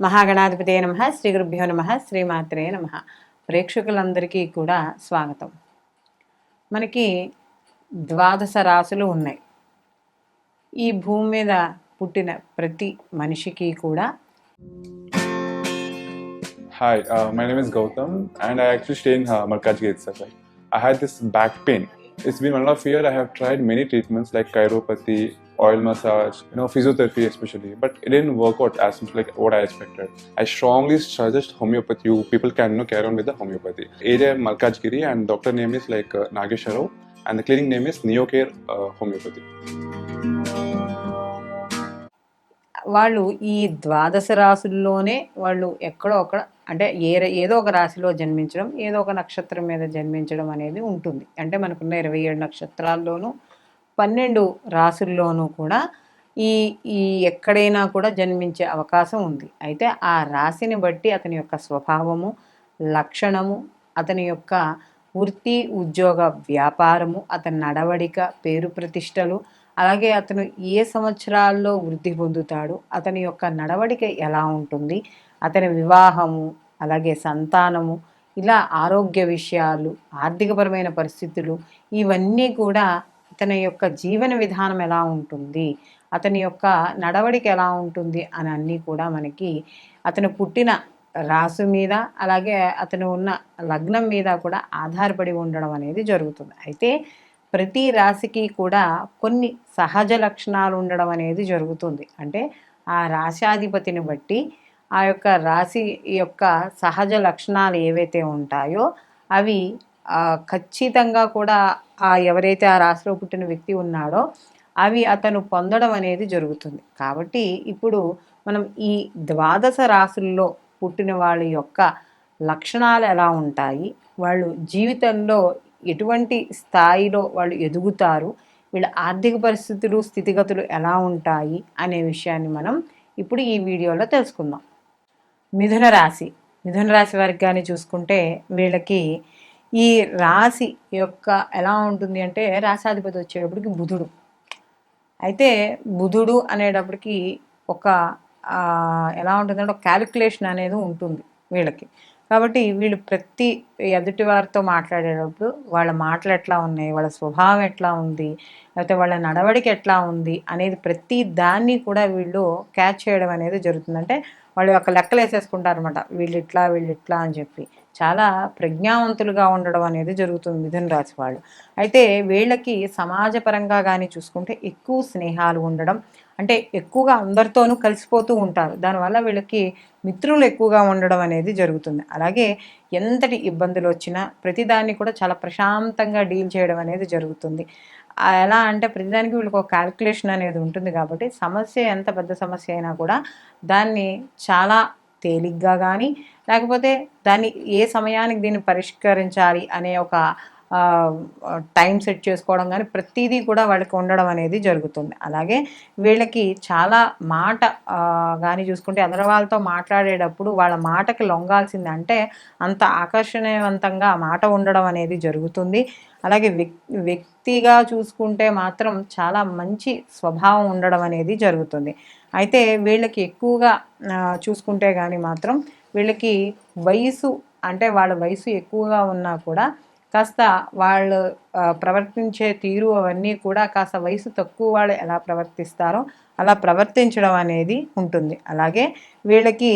మహాగణాధిపతే నమ శ్రీ గురుభ్యో నమ శ్రీమాత్రే నమ. ప్రేక్షకులందరికీ కూడా స్వాగతం. మనకి ద్వాదశ రాసులు ఉన్నాయి. ఈ భూమి మీద పుట్టిన ప్రతి మనిషికి కూడా hi my name is Gautam and I actually stay in Markaz gate sir I had this back pain it's been one of year I have tried many treatments like chiropathy many treatments like chiropathy, oil massage, you know, physiotherapy especially, but it didn't work out as much like what I expected. I strongly suggest homeopathy. You people can you know, carry on with the homeopathy. Area Malkajgiri, and doctor name is like uh, Nagesha Rao, and the clinic name is Neocare uh, Homeopathy. వాళ్ళు ఈ ద్వాదశ రాసుల్లోనే వాళ్ళు ఎక్కడో ఒక అంటే ఏ ఏదో ఒక రాశిలో జన్మించడం ఏదో ఒక నక్షత్రం మీద జన్మించడం అనేది ఉంటుంది అంటే మనకున్న ఇరవై ఏడు నక్షత్రాల్లోనూ పన్నెండు రాసుల్లోనూ కూడా ఈ ఈ ఎక్కడైనా కూడా జన్మించే అవకాశం ఉంది. అయితే ఆ రాశిని బట్టి అతని యొక్క స్వభావము లక్షణము అతని యొక్క వృత్తి ఉద్యోగ వ్యాపారము అతని నడవడిక పేరు ప్రతిష్టలు అలాగే అతను ఏ సంవత్సరాల్లో వృద్ధి పొందుతాడు అతని యొక్క నడవడిక ఎలా ఉంటుంది అతని వివాహము అలాగే సంతానము ఇలా ఆరోగ్య విషయాలు ఆర్థికపరమైన పరిస్థితులు ఇవన్నీ కూడా అతని యొక్క జీవన విధానం ఎలా ఉంటుంది? అతని యొక్క నడవడిక ఎలా ఉంటుంది? అని అన్నీ కూడా మనకి అతను పుట్టిన రాసు మీద అలాగే అతను ఉన్న లగ్నం మీద కూడా ఆధారపడి ఉండడం అనేది జరుగుతుంది. అయితే ప్రతి రాశికి కూడా కొన్ని సహజ లక్షణాలు ఉండడం అనేది జరుగుతుంది. అంటే ఆ రాశాధిపతిని బట్టి ఆ యొక్క రాశి యొక్క సహజ లక్షణాలు ఏవైతే ఉంటాయో అవి ఖచ్చితంగా కూడా ఆ ఎవరైతే ఆ రాశిలో పుట్టిన వ్యక్తి ఉన్నాడో అవి అతను పొందడం అనేది జరుగుతుంది. కాబట్టి ఇప్పుడు మనం ఈ ద్వాదశ రాశుల్లో పుట్టిన వాళ్ళ యొక్క లక్షణాలు ఎలా ఉంటాయి? వాళ్ళు జీవితంలో ఎటువంటి స్థాయిలో వాళ్ళు ఎదుగుతారు? వీళ్ళ ఆర్థిక పరిస్థితులు స్థితిగతులు ఎలా ఉంటాయి? అనే విషయాన్ని మనం ఇప్పుడు ఈ వీడియోలో తెలుసుకుందాం. మిథున రాశి. మిథున రాశి వారికి కానీ చూసుకుంటే వీళ్ళకి ఈ రాశి యొక్క ఎలా ఉంటుంది అంటే రాశాధిపతి వచ్చేటప్పటికి బుధుడు. అయితే బుధుడు అనేటప్పటికి ఒక ఎలా ఉంటుందంటే ఒక క్యాలిక్యులేషన్ అనేది ఉంటుంది వీళ్ళకి. కాబట్టి వీళ్ళు ప్రతి ఎదుటి వారితో మాట్లాడేటప్పుడు వాళ్ళ మాటలు ఎట్లా ఉన్నాయి వాళ్ళ స్వభావం ఎట్లా ఉంది లేకపోతే వాళ్ళ నడవడిక ఎట్లా ఉంది అనేది ప్రతి దాన్ని కూడా వీళ్ళు క్యాచ్ చేయడం అనేది జరుగుతుంది. అంటే వాళ్ళు యొక్క లెక్కలు వేసేసుకుంటారు అనమాట వీళ్ళు ఇట్లా వీళ్ళు ఇట్లా అని చెప్పి. చాలా ప్రజ్ఞావంతులుగా ఉండడం అనేది జరుగుతుంది మిథున రాశి వాళ్ళు. అయితే వీళ్ళకి సమాజపరంగా కానీ చూసుకుంటే ఎక్కువ స్నేహాలు ఉండడం అంటే ఎక్కువగా అందరితోనూ కలిసిపోతూ ఉంటారు. దానివల్ల వీళ్ళకి మిత్రులు ఎక్కువగా ఉండడం అనేది జరుగుతుంది. అలాగే ఎంతటి ఇబ్బందులు వచ్చినా ప్రతిదాన్ని కూడా చాలా ప్రశాంతంగా డీల్ చేయడం అనేది జరుగుతుంది. ఎలా అంటే ప్రతిదానికి వీళ్ళకి ఒక క్యాల్కులేషన్ అనేది ఉంటుంది కాబట్టి సమస్య ఎంత పెద్ద సమస్య అయినా కూడా దాన్ని చాలా తేలిగ్గా కానీ లేకపోతే దాన్ని ఏ సమయానికి దీన్ని పరిష్కరించాలి అనే ఒక టైం సెట్ చేసుకోవడం కానీ ప్రతిదీ కూడా వాళ్ళకి ఉండడం అనేది జరుగుతుంది. అలాగే వీళ్ళకి చాలా మాట కానీ చూసుకుంటే అందరి వాళ్ళతో మాట్లాడేటప్పుడు వాళ్ళ మాటకి లొంగాల్సింది అంటే అంత ఆకర్షణీయవంతంగా మాట ఉండడం అనేది జరుగుతుంది. అలాగే వ్యక్ వ్యక్తిగా చూసుకుంటే మాత్రం చాలా మంచి స్వభావం ఉండడం అనేది జరుగుతుంది. అయితే వీళ్ళకి ఎక్కువగా చూసుకుంటే కానీ మాత్రం వీళ్ళకి వయసు అంటే వాళ్ళ వయసు ఎక్కువగా ఉన్నా కూడా కాస్త వాళ్ళు ప్రవర్తించే తీరు అవన్నీ కూడా కాస్త వయసు తక్కువ వాళ్ళు ఎలా ప్రవర్తిస్తారో అలా ప్రవర్తించడం అనేది ఉంటుంది. అలాగే వీళ్ళకి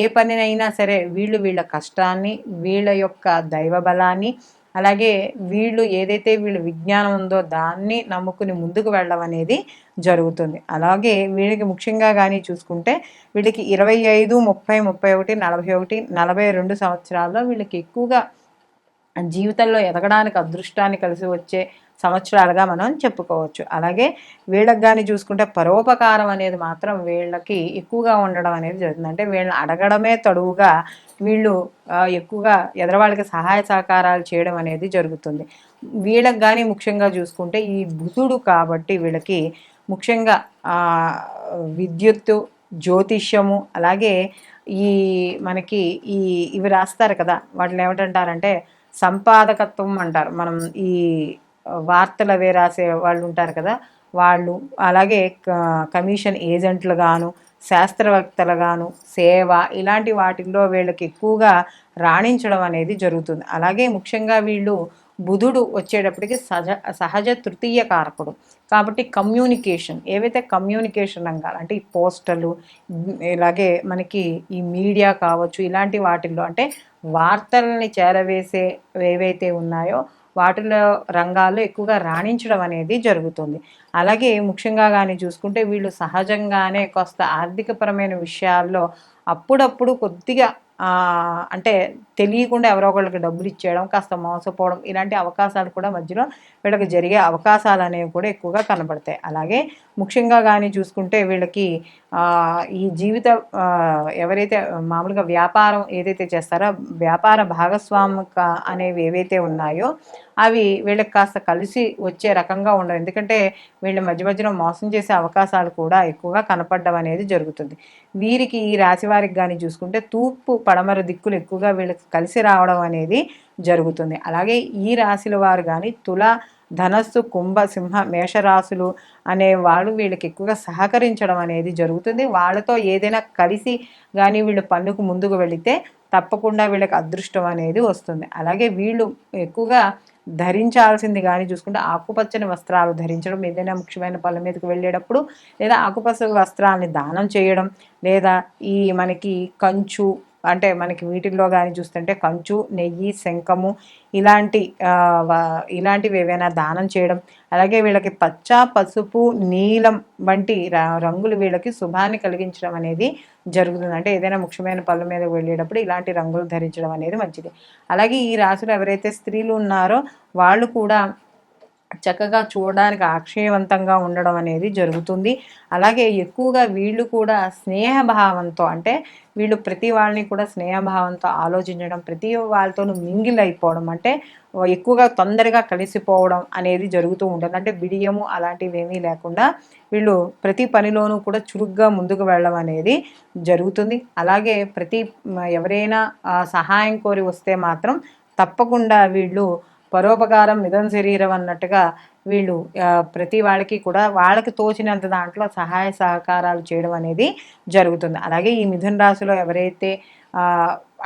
ఏ పనినైనా సరే వీళ్ళు వీళ్ళ కష్టాన్ని వీళ్ళ యొక్క దైవ బలాన్ని అలాగే వీళ్ళు ఏదైతే వీళ్ళ విజ్ఞానం ఉందో దాన్ని నమ్ముకుని ముందుకు వెళ్ళడం అనేది జరుగుతుంది. అలాగే వీళ్ళకి ముఖ్యంగా కానీ చూసుకుంటే వీళ్ళకి ఇరవై ఐదు ముప్పై ముప్పై ఒకటి నలభై ఒకటి నలభై రెండు సంవత్సరాల్లో వీళ్ళకి ఎక్కువగా జీవితంలో ఎదగడానికి అదృష్టాన్ని కలిసి వచ్చే సంవత్సరాలుగా మనం చెప్పుకోవచ్చు. అలాగే వీళ్ళకి కానీ చూసుకుంటే పరోపకారం అనేది మాత్రం వీళ్ళకి ఎక్కువగా ఉండడం అనేది జరుగుతుంది. అంటే వీళ్ళని అడగడమే తడువుగా వీళ్ళు ఎక్కువగా ఎదరవాళ్ళకి సహాయ సహకారాలు చేయడం అనేది జరుగుతుంది. వీళ్ళకి కానీ ముఖ్యంగా చూసుకుంటే ఈ బుధుడు కాబట్టి వీళ్ళకి ముఖ్యంగా విద్యుత్తు జ్యోతిష్యము అలాగే ఈ మనకి ఈ ఇవి రాస్తారు కదా వాటిని ఏమిటంటారంటే సంపాదకత్వం అంటారు. మనం ఈ వార్తలు అవే రాసే వాళ్ళు ఉంటారు కదా వాళ్ళు అలాగే క- కమిషన్ ఏజెంట్లు గాను శాస్త్రవేత్తలుగాను సేవ ఇలాంటి వాటిల్లో వీళ్ళకి ఎక్కువగా రాణించడం అనేది జరుగుతుంది. అలాగే ముఖ్యంగా వీళ్ళు బుధుడు వచ్చేటప్పటికి సహజ సహజ తృతీయ కారకుడు. కాబట్టి కమ్యూనికేషన్ ఏవైతే కమ్యూనికేషన్ రంగాలు అంటే ఈ పోస్టర్లు ఇలాగే మనకి ఈ మీడియా కావచ్చు ఇలాంటి వాటిల్లో అంటే వార్తల్ని చేరవేసే ఏవైతే ఉన్నాయో వాటిలో రంగాల్లో ఎక్కువగా రాణించడం అనేది జరుగుతుంది. అలాగే ముఖ్యంగా కానీ చూసుకుంటే వీళ్ళు సహజంగానే కొంత ఆర్థికపరమైన విషయాల్లో అప్పుడప్పుడు కొద్దిగా అంటే తెలియకుండా ఎవరో ఒకళ్ళకి డబ్బులు ఇచ్చేయడం కాస్త మోసపోవడం ఇలాంటి అవకాశాలు కూడా మధ్యలో వీళ్ళకి జరిగే అవకాశాలు అనేవి కూడా ఎక్కువగా కనబడతాయి. అలాగే ముఖ్యంగా కానీ చూసుకుంటే వీళ్ళకి ఈ జీవిత ఎవరైతే మామూలుగా వ్యాపారం ఏదైతే చేస్తారో వ్యాపార భాగస్వామిక అనేవి ఏవైతే ఉన్నాయో అవి వీళ్ళకి కాస్త కలిసి వచ్చే రకంగా ఉండవు ఎందుకంటే వీళ్ళ మధ్య మధ్యలో మోసం చేసే అవకాశాలు కూడా ఎక్కువగా కనపడడం అనేది జరుగుతుంది. వీరికి ఈ రాశి వారికి కానీ చూసుకుంటే తూర్పు పడమర దిక్కులు ఎక్కువగా వీళ్ళకి కలిసి రావడం అనేది జరుగుతుంది. అలాగే ఈ రాశిల వారు కానీ తుల ధనస్సు కుంభ సింహ మేషరాశులు అనే వాళ్ళు వీళ్ళకి ఎక్కువగా సహకరించడం అనేది జరుగుతుంది. వాళ్ళతో ఏదైనా కలిసి కానీ వీళ్ళు పనులకు ముందుకు వెళితే తప్పకుండా వీళ్ళకి అదృష్టం అనేది వస్తుంది. అలాగే వీళ్ళు ఎక్కువగా ధరించాల్సింది కానీ చూసుకుంటే ఆకుపచ్చని వస్త్రాలు ధరించడం ఏదైనా ముఖ్యమైన పళ్ళ మీదకి వెళ్ళేటప్పుడు లేదా ఆకుపచ్చ వస్త్రాలని దానం చేయడం లేదా ఈ మనకి కంచు అంటే మనకి వీటిల్లో కానీ చూస్తుంటే కంచు నెయ్యి శంఖము ఇలాంటి వ- ఇలాంటివి ఏవైనా దానం చేయడం అలాగే వీళ్ళకి పచ్చ పసుపు నీలం వంటి రంగులు వీళ్ళకి శుభాన్ని కలిగించడం అనేది జరుగుతుంది. అంటే ఏదైనా ముఖ్యమైన పనుల మీద వెళ్ళేటప్పుడు ఇలాంటి రంగులు ధరించడం అనేది మంచిది. అలాగే ఈ రాశిలో ఎవరైతే స్త్రీలు ఉన్నారో వాళ్ళు కూడా చక్కగా చూడడానికి ఆక్షయవంతంగా ఉండడం అనేది జరుగుతుంది. అలాగే ఎక్కువగా వీళ్ళు కూడా స్నేహభావంతో అంటే వీళ్ళు ప్రతి వాళ్ళని కూడా స్నేహభావంతో ఆలోచించడం ప్రతి వాళ్ళతోనూ మింగిల్ అయిపోవడం అంటే ఎక్కువగా తొందరగా కలిసిపోవడం అనేది జరుగుతూ ఉంటుంది. అంటే బిడియము అలాంటివి ఏమీ లేకుండా వీళ్ళు ప్రతి పనిలోనూ కూడా చురుగ్గా ముందుకు వెళ్ళడం అనేది జరుగుతుంది. అలాగే ప్రతి ఎవరైనా సహాయం కోరి వస్తే మాత్రం తప్పకుండా వీళ్ళు పరోపకారం మిదం శరీరం అన్నట్టుగా వీళ్ళు ప్రతి వాళ్ళకి కూడా వాళ్ళకి తోచినంత దాంట్లో సహాయ సహకారాలు చేయడం అనేది జరుగుతుంది. అలాగే ఈ మిథున రాశిలో ఎవరైతే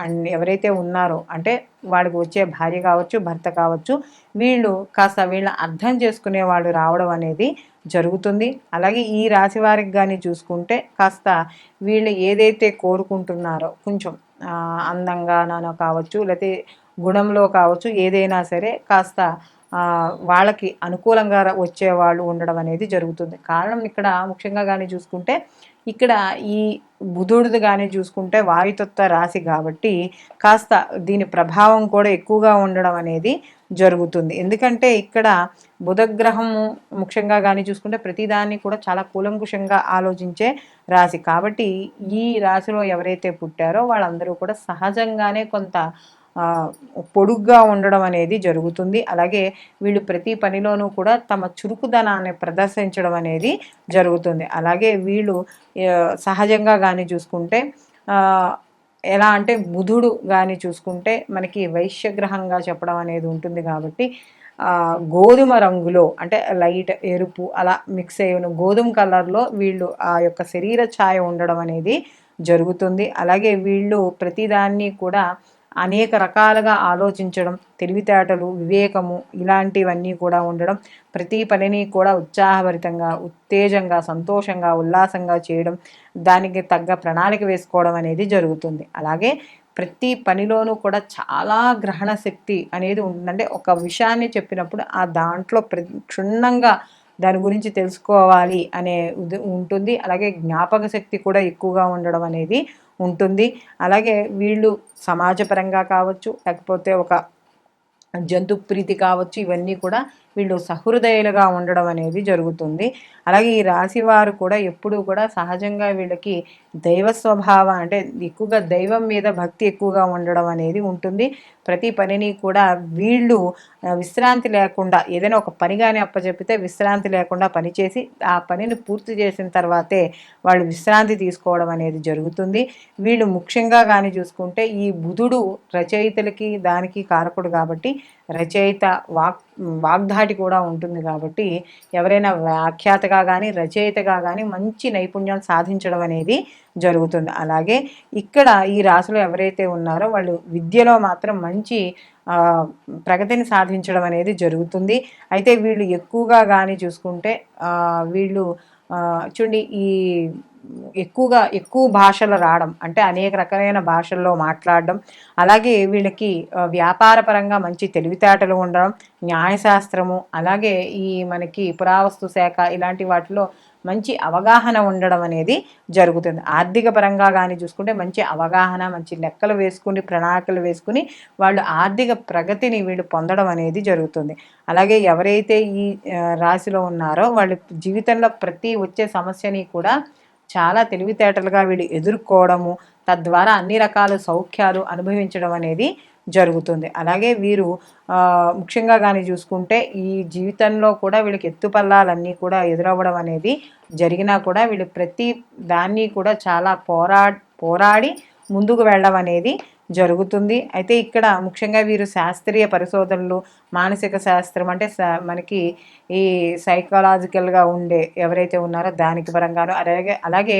అండ్ ఎవరైతే ఉన్నారో అంటే వాళ్ళకి వచ్చే భార్య కావచ్చు భర్త కావచ్చు వీళ్ళు కాస్త వీళ్ళ అర్థం చేసుకునే వాళ్ళు రావడం అనేది జరుగుతుంది. అలాగే ఈ రాశి వారికి కానీ చూసుకుంటే కాస్త వీళ్ళు ఏదైతే కోరుకుంటున్నారో కొంచెం అందంగానో కావచ్చు లేకపోతే గుణంలో కావచ్చు ఏదైనా సరే కాస్త వాళ్ళకి అనుకూలంగా వచ్చేవాళ్ళు వచ్చే వాళ్ళు ఉండడం అనేది జరుగుతుంది. కారణం ఇక్కడ ముఖ్యంగా కానీ చూసుకుంటే ఇక్కడ ఈ బుధుడిది కానీ చూసుకుంటే వాయుతత్వ రాశి కాబట్టి కాస్త దీని ప్రభావం కూడా ఎక్కువగా ఉండడం అనేది జరుగుతుంది. ఎందుకంటే ఇక్కడ బుధగ్రహము ముఖ్యంగా కానీ చూసుకుంటే ప్రతిదాన్ని కూడా చాలా కూలంకుషంగా ఆలోచించే రాశి. కాబట్టి ఈ రాశిలో ఎవరైతే పుట్టారో వాళ్ళందరూ కూడా సహజంగానే కొంత పొడుగ్గా ఉండడం అనేది జరుగుతుంది. అలాగే వీళ్ళు ప్రతి పనిలోనూ కూడా తమ చురుకుదనాన్ని ప్రదర్శించడం అనేది జరుగుతుంది. అలాగే వీళ్ళు సహజంగా కానీ చూసుకుంటే ఎలా అంటే బుధుడు కానీ చూసుకుంటే మనకి వైశ్యగ్రహంగా చెప్పడం అనేది ఉంటుంది కాబట్టి గోధుమ రంగులో అంటే లైట్ ఎరుపు అలా మిక్స్ అయిన గోధుమ కలర్లో వీళ్ళు ఆ యొక్క శరీర ఛాయ ఉండడం అనేది జరుగుతుంది. అలాగే వీళ్ళు ప్రతిదాన్ని కూడా అనేక రకాలుగా ఆలోచించడం తెలివితేటలు వివేకము ఇలాంటివన్నీ కూడా ఉండడం ప్రతి పనిని కూడా ఉత్సాహభరితంగా ఉత్తేజంగా సంతోషంగా ఉల్లాసంగా చేయడం దానికి తగ్గ ప్రణాళిక వేసుకోవడం అనేది జరుగుతుంది. అలాగే ప్రతి పనిలోనూ కూడా చాలా గ్రహణ శక్తి అనేది ఉంటుందంటే ఒక విషయాన్ని చెప్పినప్పుడు ఆ దాంట్లో ప్ర క్షుణ్ణంగా దాని గురించి తెలుసుకోవాలి అనే ఉంటుంది. అలాగే జ్ఞాపక శక్తి కూడా ఎక్కువగా ఉండడం అనేది ఉంటుంది. అలాగే వీళ్ళు సమాజపరంగా కావచ్చు లేకపోతే ఒక జంతు ప్రీతి కావచ్చు ఇవన్నీ కూడా వీళ్ళు సహృదయులుగా ఉండడం అనేది జరుగుతుంది. అలాగే ఈ రాశి వారు కూడా ఎప్పుడూ కూడా సహజంగా వీళ్ళకి దైవ స్వభావం అంటే ఎక్కువగా దైవం మీద భక్తి ఎక్కువగా ఉండడం అనేది ఉంటుంది. ప్రతి పనిని కూడా వీళ్ళు విశ్రాంతి లేకుండా ఏదైనా ఒక పని కానీ అప్పచెప్పితే విశ్రాంతి లేకుండా పనిచేసి ఆ పనిని పూర్తి చేసిన తర్వాతే వాళ్ళు విశ్రాంతి తీసుకోవడం అనేది జరుగుతుంది. వీళ్ళు ముఖ్యంగా కానీ చూసుకుంటే ఈ బుధుడు రచయితలకి దానికి కారకుడు కాబట్టి రచయిత వాక్ వాగ్దాటి కూడా ఉంటుంది కాబట్టి ఎవరైనా వ్యాఖ్యాతగా కానీ రచయితగా కానీ మంచి నైపుణ్యం సాధించడం అనేది జరుగుతుంది. అలాగే ఇక్కడ ఈ రాశిలో ఎవరైతే ఉన్నారో వాళ్ళు విద్యలో మాత్రం మంచి ప్రగతిని సాధించడం అనేది జరుగుతుంది. అయితే వీళ్ళు ఎక్కువగా కానీ చూసుకుంటే వీళ్ళు చూడండి ఈ ఎక్కువగా ఎక్కువ భాషలు రావడం అంటే అనేక రకమైన భాషల్లో మాట్లాడడం అలాగే వీళ్ళకి వ్యాపారపరంగా మంచి తెలివితేటలు ఉండడం న్యాయశాస్త్రము అలాగే ఈ మనకి పురావస్తు శాఖ ఇలాంటి వాటిలో మంచి అవగాహన ఉండడం అనేది జరుగుతుంది. ఆర్థిక పరంగా కానీ చూసుకుంటే మంచి అవగాహన మంచి లెక్కలు వేసుకుని ప్రణాళికలు వేసుకుని వాళ్ళు ఆర్థిక ప్రగతిని వీళ్ళు పొందడం అనేది జరుగుతుంది. అలాగే ఎవరైతే ఈ రాశిలో ఉన్నారో వాళ్ళు జీవితంలో ప్రతి వచ్చే సమస్యని కూడా చాలా తెలివితేటలుగా వీళ్ళు ఎదుర్కోవడము తద్వారా అన్ని రకాల సౌఖ్యాలు అనుభవించడం అనేది జరుగుతుంది. అలాగే వీరు ముఖ్యంగా కానీ చూసుకుంటే ఈ జీవితంలో కూడా వీళ్ళకి ఎత్తుపల్లాలన్నీ కూడా ఎదురవ్వడం అనేది జరిగినా కూడా వీళ్ళు ప్రతి దాన్ని కూడా చాలా పోరా పోరాడి ముందుకు వెళ్ళడం అనేది జరుగుతుంది. అయితే ఇక్కడ ముఖ్యంగా వీరు శాస్త్రీయ పరిశోధనలు మానసిక శాస్త్రం అంటే స- మనకి ఈ సైకలాజికల్గా ఉండే ఎవరైతే ఉన్నారో దానికి పరంగాను అలాగే అలాగే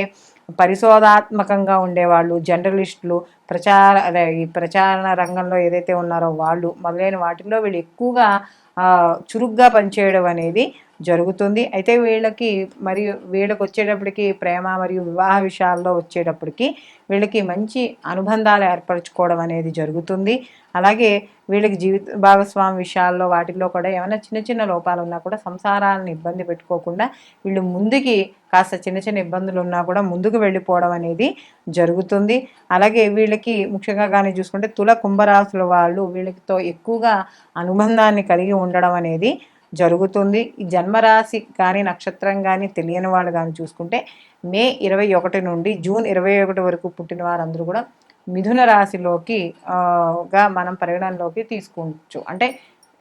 పరిశోధాత్మకంగా ఉండేవాళ్ళు జర్నలిస్టులు ప్రచార అదే ఈ ప్రచారణ రంగంలో ఏదైతే ఉన్నారో వాళ్ళు మొదలైన వాటిల్లో వీళ్ళు ఎక్కువగా చురుగ్గా పనిచేయడం అనేది జరుగుతుంది. అయితే వీళ్ళకి మరియు వీళ్ళకి వచ్చేటప్పటికి ప్రేమ మరియు వివాహ విషయాల్లో వచ్చేటప్పటికి వీళ్ళకి మంచి అనుబంధాలు ఏర్పరచుకోవడం అనేది జరుగుతుంది. అలాగే వీళ్ళకి జీవిత భాగస్వామి విషయాల్లో వాటిల్లో కూడా ఏమైనా చిన్న చిన్న లోపాలు ఉన్నా కూడా సంసారాలను ఇబ్బంది పెట్టుకోకుండా వీళ్ళు ముందుకి కాస్త చిన్న చిన్న ఇబ్బందులు ఉన్నా కూడా ముందుకు వెళ్ళిపోవడం అనేది జరుగుతుంది. అలాగే వీళ్ళకి ముఖ్యంగా కానీ చూసుకుంటే తుల కుంభరాశుల వాళ్ళు వీళ్ళతో ఎక్కువగా అనుబంధాన్ని కలిగి ఉండడం అనేది జరుగుతుంది. ఈ జన్మరాశి కానీ నక్షత్రం కానీ తెలియని వాళ్ళు కానీ చూసుకుంటే మే ఇరవై ఒకటి నుండి జూన్ ఇరవై ఒకటి వరకు పుట్టిన వారందరూ కూడా మిథున రాశిలోకి గా మనం పరిగణనలోకి తీసుకోవచ్చు. అంటే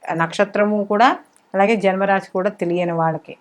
నక్షత్రము కూడా అలాగే జన్మరాశి కూడా తెలియని వాళ్ళకి.